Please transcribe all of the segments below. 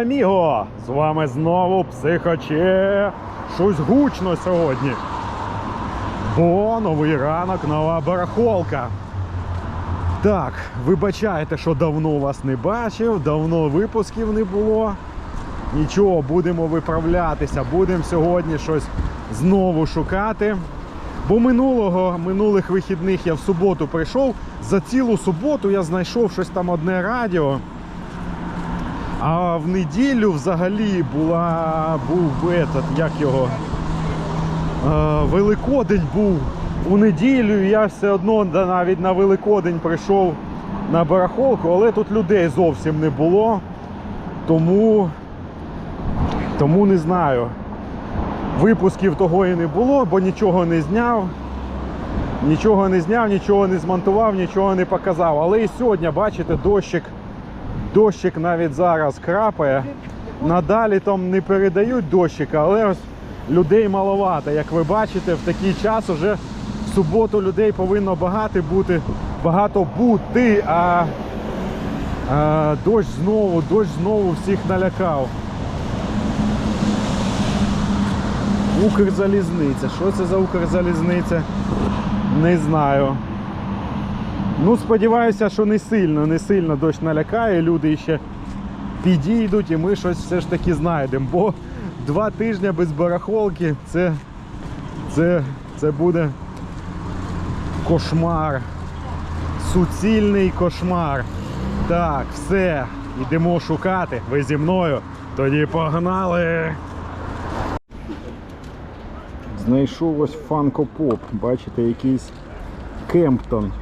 Аміго! З вами знову психоче. Щось гучно сьогодні. Бо новий ранок, нова барахолка. Так, вибачайте, що давно вас не бачив, давно випусків не було. Нічого, будемо виправлятися, будемо сьогодні щось знову шукати. Бо минулого, минулих вихідних я в суботу прийшов. За цілу суботу я знайшов щось там одне радіо. А в неділю взагалі була, був этот, як його, е, Великодень був у неділю. Я все одно навіть на Великодень прийшов на барахолку, але тут людей зовсім не було. Тому, тому не знаю. Випусків того і не було, бо нічого не зняв. Нічого не зняв, нічого не змонтував, нічого не показав. Але і сьогодні, бачите, дощик Дощик навіть зараз крапає. Надалі там не передають дощика, але ось людей маловато. Як ви бачите, в такий час уже в суботу людей повинно багато бути, багато бути, а, а дощ знову, дощ знову всіх налякав. Укрзалізниця. Що це за Укрзалізниця? Не знаю. Ну, сподіваюся, що не сильно, не сильно дощ налякає, люди ще підійдуть і ми щось все ж таки знайдемо. Бо два тижні без барахолки це, це, це буде кошмар. Суцільний кошмар. Так, все, йдемо шукати. Ви зі мною. Тоді погнали. Знайшов ось фанкопоп. Бачите, якийсь Кемптон.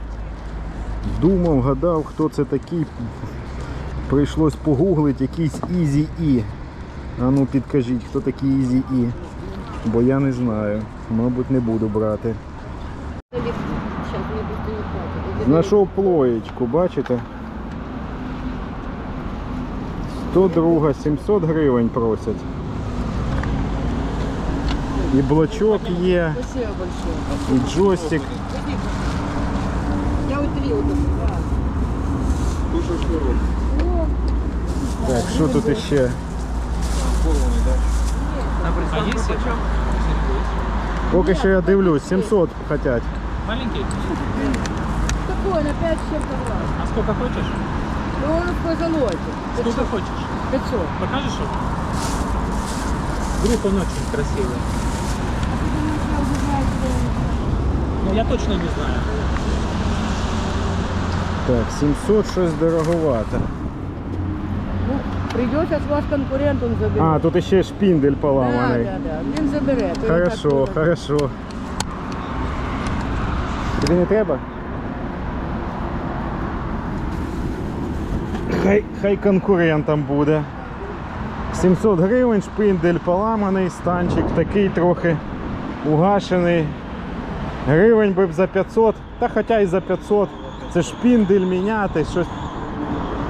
Думав, гадав, хто це такий. Прийшлось погуглити якийсь Easy E. А ну підкажіть, хто такий Easy E. Бо я не знаю. Мабуть, не буду брати. Знайшов плоєчку, бачите? 102, 700 гривень просять. І блочок є, і джойстик. Это. Так, що тут? А это? Поки що я дивлюсь, 700 хотять. Маленький? Такой на 5 с чем-то. А сколько хочешь? Ну он по золоте. Сколько хочешь? 500. Покажешь его? Вдруг он очень красивый. Ну, я точно не знаю. Так, 700 щось дороговато. Ну, придется с вас конкурент, он заберет. А, тут ще шпіндель да, поламаний. да, да. Він забере. то Хорошо, так хорошо. Тобі не треба? Хай, хай конкурентам буде. 700 гривень, шпиндель поламаний, станчик такий трохи угашений. Гривень би б за 500, та хоча й за 500. Це шпіндель міняти, щось.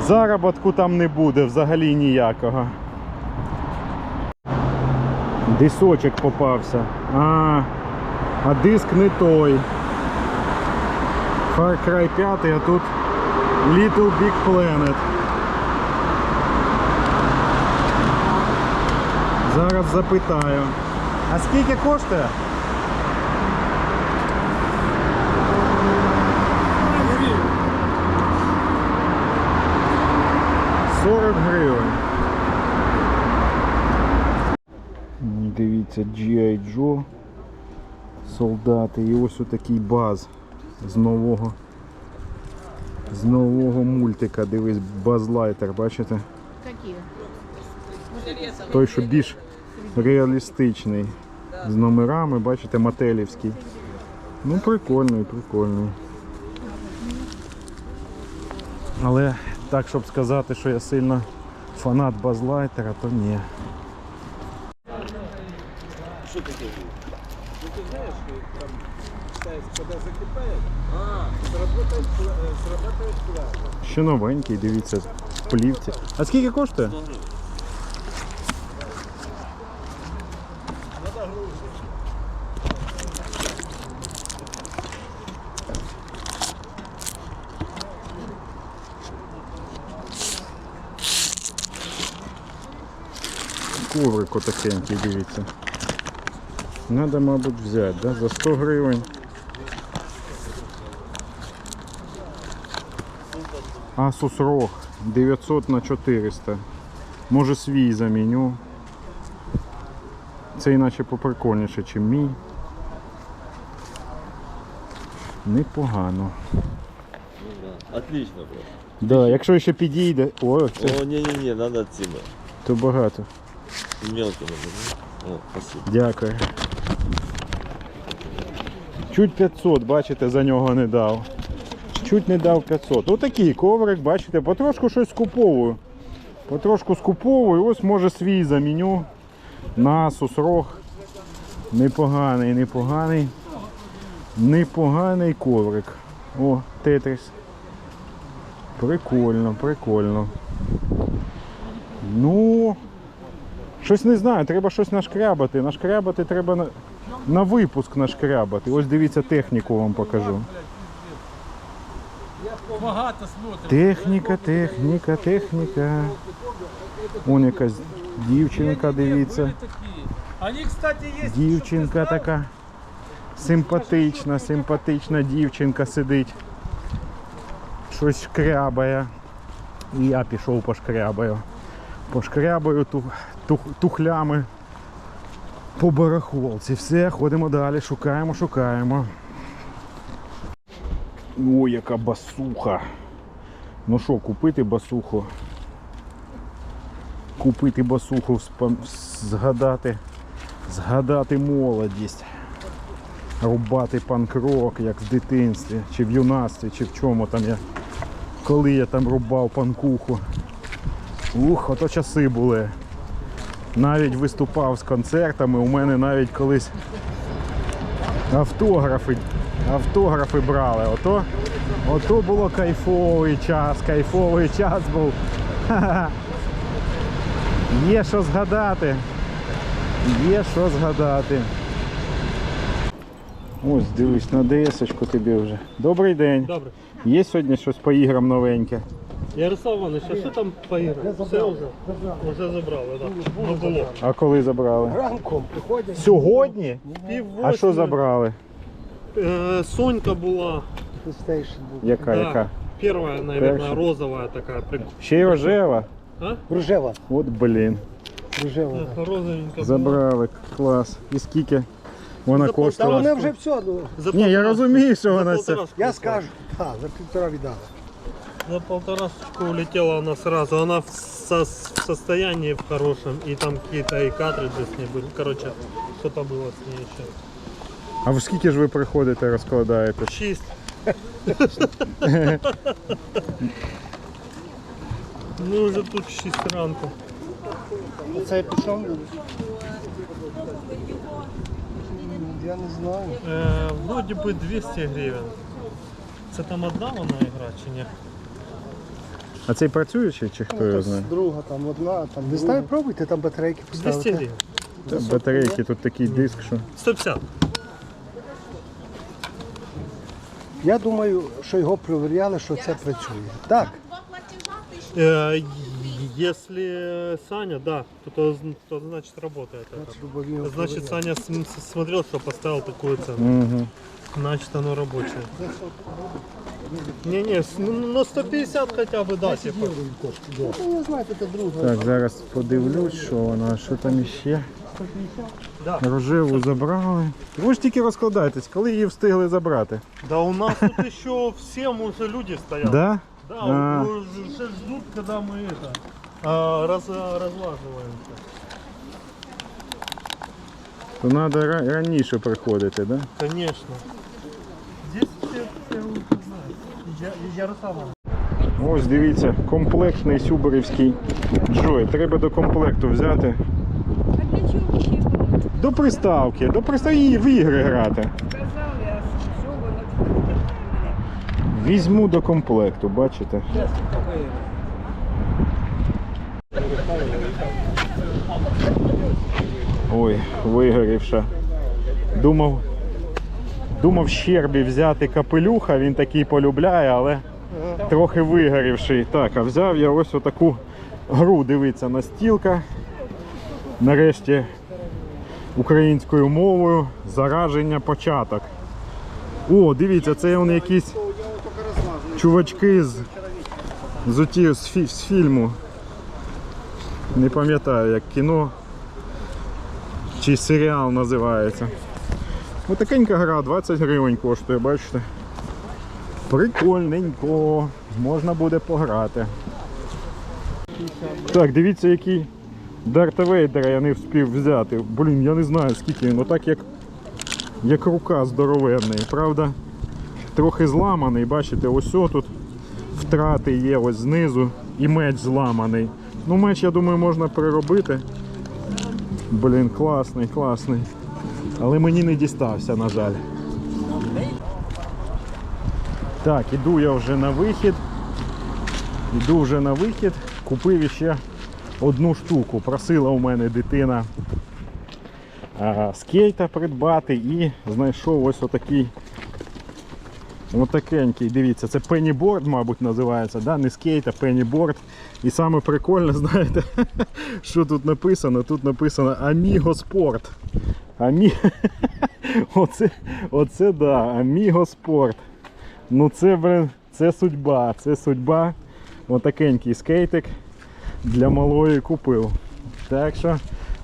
Заробітку там не буде взагалі ніякого. Дисочок попався. А, а диск не той. Far Cry 5, а тут Little Big Planet. Зараз запитаю. А скільки коштує? Сорок гривень. Дивіться, G.I. Joe. Солдати. І ось отакий баз з нового. З нового мультика. Дивись, базлайтер, бачите? Какие? Той, що більш реалістичний. З номерами, бачите, мотелівський. Ну, прикольний, прикольний. Але так, щоб сказати, що я сильно фанат базлайтера, то ні Что такое? Ну ты знаешь, что там ставится, когда закипает, сработает, пла- э, срабатывает плата. Ще новенький, дивіться, в плівці. А скільки коштує? коврик отакенький, дивіться. Надо, мабуть, взяти, да? За 100 гривень. Asus ROG 900 на 400. Може свій заміню. Це іначе поприкольніше, ніж мій. Непогано. Отлично, бро. Да, якщо ще підійде. О, це О, не-не-не, надо отсюда. то багато. Мелкими. О, спасибо. Дякую. Чуть 500, бачите, за нього не дав. Чуть не дав 500. Отакий коврик, бачите, потрошку щось скуповую. Потрошку скуповую, ось може свій заміню. Насус, рог. Непоганий, непоганий. Непоганий коврик. О, тетрис. Прикольно, прикольно. Ну, Щось не знаю, треба щось нашкрябати. Нашкрябати треба на, випуск нашкрябати. Ось дивіться, техніку вам покажу. Техніка, техніка, техніка. Вон якась дівчинка, дивіться. Дівчинка така. Симпатична, симпатична дівчинка сидить. Щось шкрябає. І я пішов пошкрябаю. Пошкрябаю ту, ту, тухлями по барахолці. Все, ходимо далі, шукаємо, шукаємо. Ой, яка басуха. Ну що, купити басуху? Купити басуху, згадати згадати молодість, рубати панк-рок, як в дитинстві, чи в юнацтві, чи в чому там я. Коли я там рубав панкуху. Ух, ото часи були. Навіть виступав з концертами. У мене навіть колись автографи, автографи брали. Ото, ото було кайфовий час, кайфовий час був. Є що згадати. Є що згадати. Ось, дивись, на ds тобі вже. Добрий день. Добре. Є сьогодні щось по іграм новеньке? Ярослав Іванович, а що там поіграв? Все вже? Вже забрали, так. Ну було. А коли забрали? Ранком приходять. Сьогодні? Пів А що восьми. забрали? Е, Сонька була. PlayStation був. Яка, да, яка? Первая, наверное, Перша. розовая такая. Прик... Ще й рожева? А? Рожева. От блін. Рожева. Да, розовенька була. Забрали. Клас. І скільки вона За Та коштувала? вона вже все. Ну, Ні, я розумію, що за вона це. полторашку я скажу. Так, за півтора віддала. За полторашечку улетела она сразу. Она в, со- в состоянии в хорошем. И там какие-то и картриджи с ней были. Короче, что-то было с ней еще. А в скільки ж ви приходите, розкладаєте? Чист. Ну уже тут 6 ранку. Оце я пішов. Я не знаю. Е, вроде бы 200 гривен. Це там одна вона ігра чи ні? А цей працюючий чи хто його знає? Друга там одна, там не знаю, пробуйте, там батарейки 200 поставити. гривень. Та Батарейки, тут такий диск, що. 150. Я думаю, що його перевіряли, що це працює. Так. Если Саня, да, то, то, то значит работает. это. Значит. Саня смотрел, что поставил такую цену. Угу. Значит, оно рабочее. Не-не, с- ну, ну 150 хотя бы, да, типа. Ну, не знаєте, це друга. Так, зараз подивлюсь, що вона, що там іще. Да. Рожеву забрали. Ви ж тільки розкладайтесь, коли її встигли забрати. Да у нас тут еще всем уже люди стоят. Да? Да, А. уже ждут, когда мы это а, раз, разлаживаемся. То треба раніше приходити, да? Конечно. Здесь все, все уже Ярослава. Ось дивіться, комплектний сюберівський Джой. Треба до комплекту взяти. А для чого ще? До приставки, до приставки в ігри грати. Візьму до комплекту, бачите? Ой, вигорівша. Думав, думав щербі взяти капелюха, він такий полюбляє, але трохи вигорівший. Так, а взяв я ось отаку гру, дивіться, настілка. Нарешті українською мовою зараження початок. О, дивіться, це вони якісь чувачки з, з, з, з фільму. Не пам'ятаю, як кіно чи серіал називається. Отакенька гра, 20 гривень коштує, бачите? Прикольненько. Можна буде пограти. Так, дивіться, який Дарта Вейдера я не встиг взяти. Блін, я не знаю скільки він. Отак як, як рука здоровенний, правда? Трохи зламаний, бачите, ось тут втрати є ось знизу і меч зламаний. Ну, меч, я думаю, можна переробити. Блін, класний, класний. Але мені не дістався, на жаль. Так, іду я вже на вихід. Іду вже на вихід. Купив ще одну штуку. Просила у мене дитина скейта придбати і знайшов ось отакий. Отакенький, дивіться, це пенніборд, мабуть, називається, да? не скейт, а пенніборд. І саме прикольне, знаєте, що тут написано? Тут написано Amigo Sport. Амі... оце, оце да, Amigo Sport. Ну це, блин, це судьба, це судьба. Отакенький скейтик для малої купив. Так що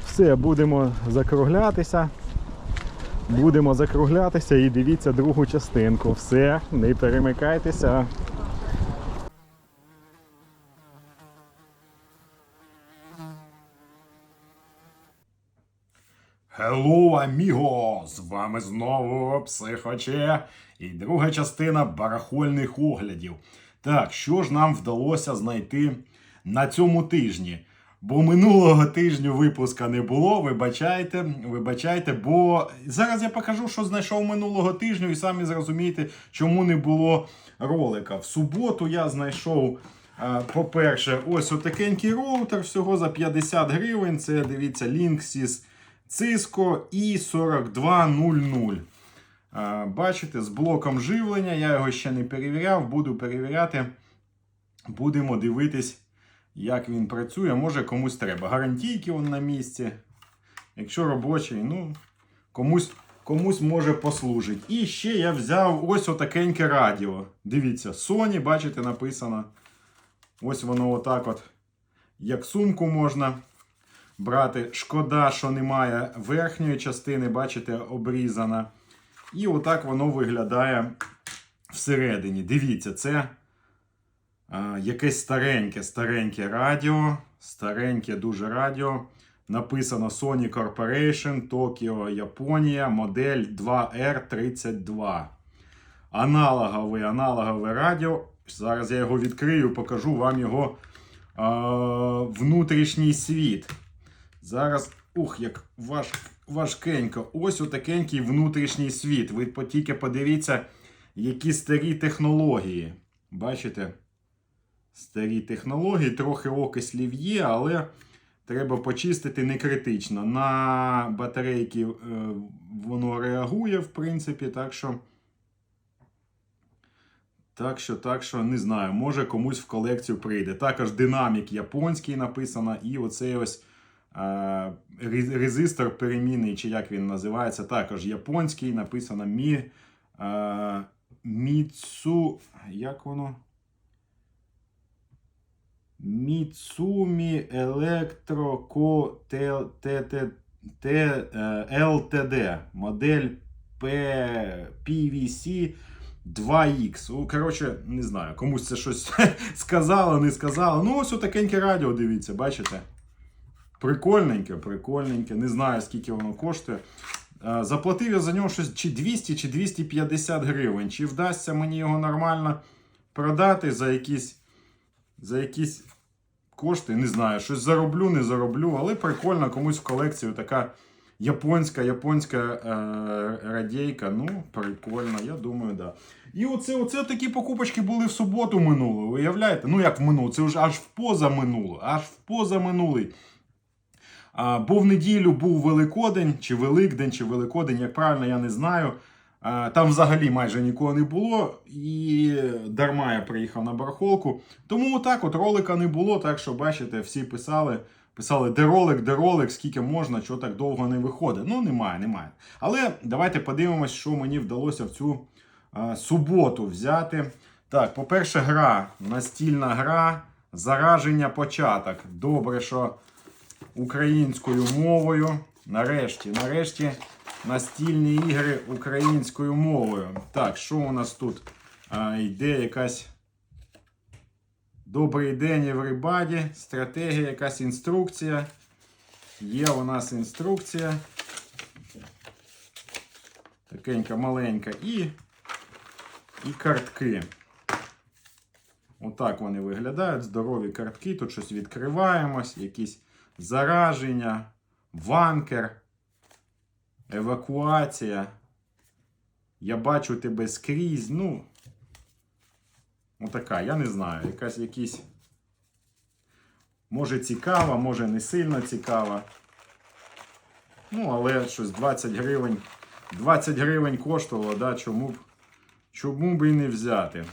все, будемо закруглятися. Будемо закруглятися і дивіться другу частинку. Все, не перемикайтеся. Hello, аміго! З вами знову Психоче і друга частина барахольних оглядів. Так, що ж нам вдалося знайти на цьому тижні? Бо минулого тижню випуска не було. Вибачайте, вибачайте, бо зараз я покажу, що знайшов минулого тижню, і самі зрозумієте, чому не було ролика. В суботу я знайшов. е, По-перше, ось отакенький роутер всього за 50 гривень. Це дивіться Linksys Cisco i4200. Е, Бачите, з блоком живлення. Я його ще не перевіряв, буду перевіряти. Будемо дивитись, як він працює. Може комусь треба. Гарантійки он на місці. Якщо робочий, ну, комусь, комусь може послужить. І ще я взяв ось отакеньке радіо. Дивіться, Sony, бачите, написано. Ось воно отак от. Як сумку можна брати. Шкода, що немає верхньої частини, бачите, обрізана. І отак воно виглядає всередині. Дивіться, це якесь стареньке, стареньке радіо. Стареньке дуже радіо. Написано Sony Corporation, Tokyo, Японія, модель 2R32. Аналогове, аналогове радіо. Зараз я його відкрию, покажу вам його а, внутрішній світ. Зараз, ух, як важ, важкенько. Ось отакенький внутрішній світ. Ви тільки подивіться, які старі технології. Бачите? Старі технології, трохи окислів є, але треба почистити не критично. На батарейки е, воно реагує, в принципі, так що. Так що, так що, не знаю, може комусь в колекцію прийде. Також динамік японський написано, і оцей ось е, резистор перемінний, чи як він називається, також японський, написано Мі, е, Міцу. Як воно? Міцумі Електроко LTD. Модель PVC 2X. Ну, коротше, не знаю, комусь це щось сказало, не сказало. Ну, ось отакеньке радіо, дивіться, бачите? Прикольненьке, прикольненьке. Не знаю, скільки воно коштує. Е, Заплатив я за нього щось чи 200, чи 250 гривень. Чи вдасться мені його нормально продати за якісь, за якісь кошти? Не знаю, щось зароблю, не зароблю, але прикольно комусь в колекцію така японська, японська е, радійка. Ну, прикольно, я думаю, да. І оце, оце такі покупочки були в суботу минулу. Уявляєте? Ну як в минулу, це вже аж в позаминулу, аж в позаминулий. А, бо в неділю був Великодень, чи Великдень, чи Великодень, як правильно, я не знаю. А, там взагалі майже нікого не було, і дарма я приїхав на барахолку. Тому отак от ролика не було, так що бачите, всі писали. Писали, де ролик, де ролик, скільки можна, що так довго не виходить. Ну, немає, немає. Але давайте подивимось, що мені вдалося в цю е, суботу взяти. Так, по-перше, гра, настільна гра, зараження початок. Добре, що українською мовою. Нарешті, нарешті, настільні ігри українською мовою. Так, що у нас тут? А, йде якась. Добрий день, everybody. Стратегія, якась інструкція. Є у нас інструкція. Такенька маленька. І, і картки. Отак вони виглядають. Здорові картки. Тут щось відкриваємось, якісь зараження, ванкер, евакуація. Я бачу тебе скрізь. Ну, отака, я не знаю. Якась якісь. Може цікава, може не сильно цікава. Ну, але щось 20 гривень. 20 гривень коштувало, да, чому б, чому б і не взяти.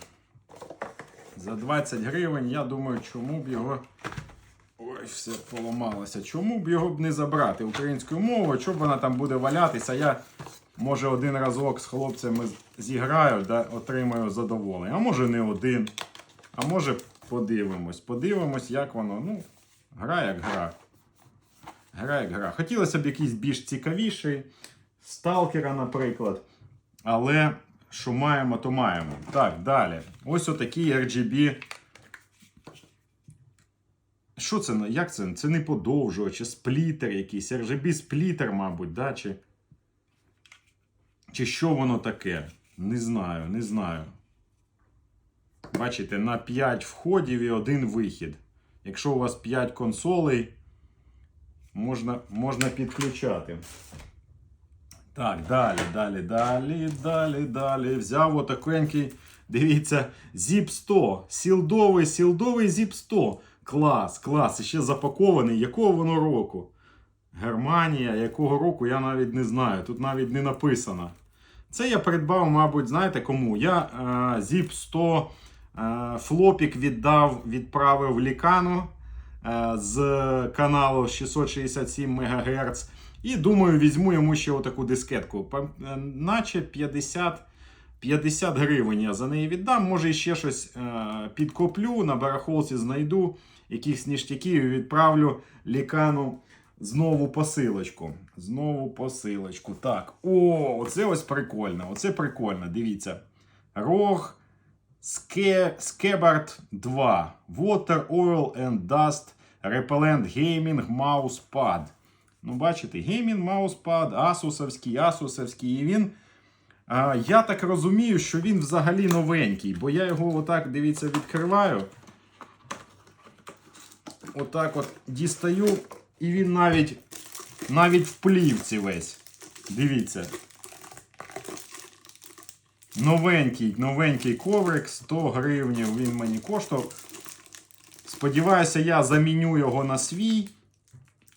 За 20 гривень, я думаю, чому б його. Ой, все поламалося. Чому б його б не забрати українською мовою, що б вона там буде валятися? Я може один разок з хлопцями зіграю, да, отримаю задоволення. А може не один. А може подивимось. Подивимось, як воно. Ну, гра як гра. Гра як гра. Хотілося б якийсь більш цікавіший. Сталкера, наприклад. Але що маємо, то маємо. Так, далі. Ось отакий RGB. Що це? Як це? Це не подовжувач, сплітер якийсь. RGB сплітер, мабуть, да? чи, чи що воно таке? Не знаю, не знаю. Бачите, на 5 входів і один вихід. Якщо у вас 5 консолей, можна, можна підключати. Так, далі, далі, далі, далі, далі. Взяв отакенький, дивіться, Zip 100. Сілдовий, сілдовий Zip 100. Клас, клас. І ще запакований. Якого воно року? Германія, якого року, я навіть не знаю. Тут навіть не написано. Це я придбав, мабуть, знаєте кому? Я е, Zip 100 е, флопік віддав, відправив лікану е, з каналу 667 МГц. І думаю, візьму йому ще отаку дискетку. Е, Наче 50, 50 гривень я за неї віддам. Може, ще щось е, підкоплю, на барахолці знайду, якихось ніштяків і відправлю лікану знову посилочку. Знову посилочку. Так. О, оце ось прикольно. Оце прикольно. Дивіться. Рог Skebard 2. Water, Oil and Dust Repellent Gaming Mousepad. Ну, бачите, Gaming Mousepad, Asusовський, Asusовський. І він. Я так розумію, що він взагалі новенький, бо я його отак, дивіться, відкриваю. Отак от дістаю, і він навіть, навіть в плівці весь. Дивіться. Новенький, новенький коврик, 100 гривнів він мені коштував. Сподіваюся, я заміню його на свій.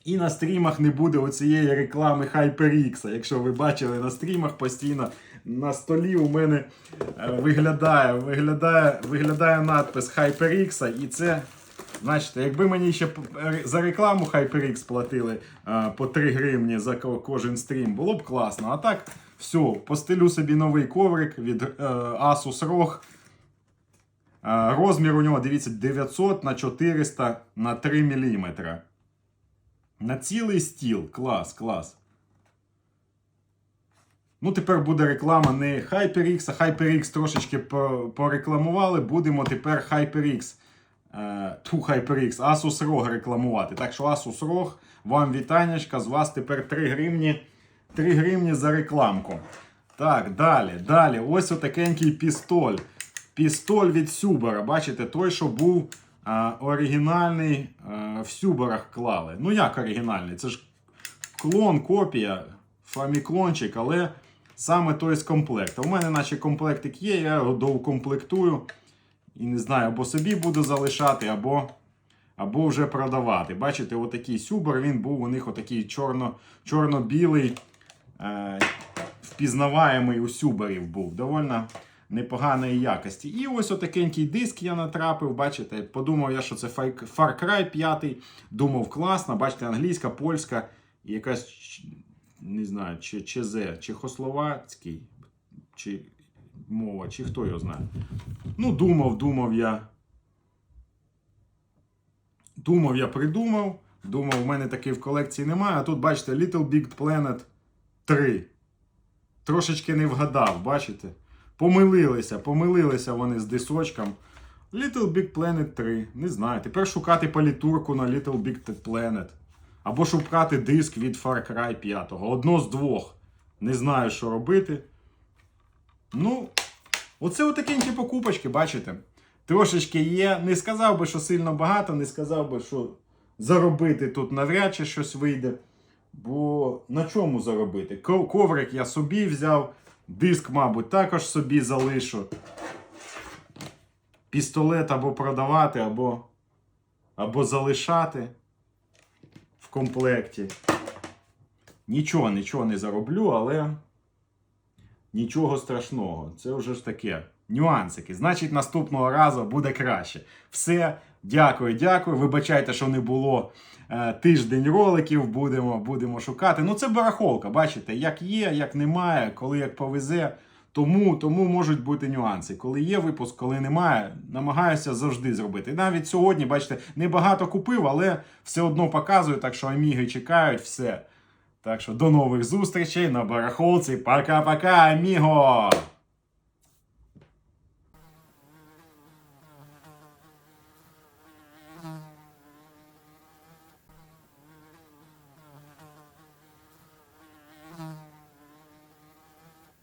І на стрімах не буде оцієї реклами HyperX. Якщо ви бачили на стрімах постійно на столі у мене е, виглядає, виглядає, виглядає надпис HyperX. І це, значить, якби мені ще за рекламу HyperX платили е, по 3 гривні за кожен стрім, було б класно. А так, все, постелю собі новий коврик від е, Asus ROG. Е, Розмір у нього, дивіться, 900 на 400 на 3 мм. На цілий стіл. Клас, клас. Ну, тепер буде реклама не HyperX, а HyperX трошечки порекламували. Будемо тепер HyperX. Е, ту HyperX, Asus ROG рекламувати. Так що Asus ROG, вам вітаннячка, з вас тепер 3 гривні, 3 гривні за рекламку. Так, далі, далі. Ось отакенький пістоль. Пістоль від Сюбера. Бачите, той, що був оригінальний в Сюберах клали. Ну як оригінальний? Це ж клон, копія, фаміклончик, але саме той з комплекту. У мене, наче комплектик є, я його доукомплектую. І не знаю, або собі буду залишати, або, або вже продавати. Бачите, отакий Сюбер, він був у них отакий чорно, чорно-білий, е, впізнаваємий у Сюберів був. Довольно непоганої якості. І ось отакенький диск я натрапив. Бачите, подумав я, що це Far Cry 5. Думав, класно. Бачите, англійська, польська і якась, не знаю, чи ЧЗ, чехословацький, чи мова, чи хто його знає. Ну, думав, думав я. Думав, я придумав. Думав, в мене такий в колекції немає. А тут, бачите, Little Big Planet 3. Трошечки не вгадав, бачите? Помилилися, помилилися вони з дисочком. Little Big Planet 3. Не знаю. Тепер шукати палітурку на Little Big Planet. Або шукати диск від Far Cry 5. Одно з двох. Не знаю, що робити. Ну, оце отакенькі покупочки, бачите? Трошечки є. Не сказав би, що сильно багато, не сказав би, що заробити тут навряд чи щось вийде. Бо на чому заробити? Коврик я собі взяв, диск, мабуть, також собі залишу. Пістолет або продавати, або, або залишати в комплекті. Нічого, нічого не зароблю, але нічого страшного. Це вже ж таке. Нюансики. Значить, наступного разу буде краще. Все. Дякую, дякую. Вибачайте, що не було е, тиждень роликів. Будемо, будемо шукати. Ну, це барахолка, бачите, як є, як немає, коли як повезе. Тому, тому можуть бути нюанси. Коли є випуск, коли немає, намагаюся завжди зробити. Навіть сьогодні, бачите, небагато купив, але все одно показую, так що аміги чекають, все. Так що до нових зустрічей на барахолці. Пока-пока, аміго!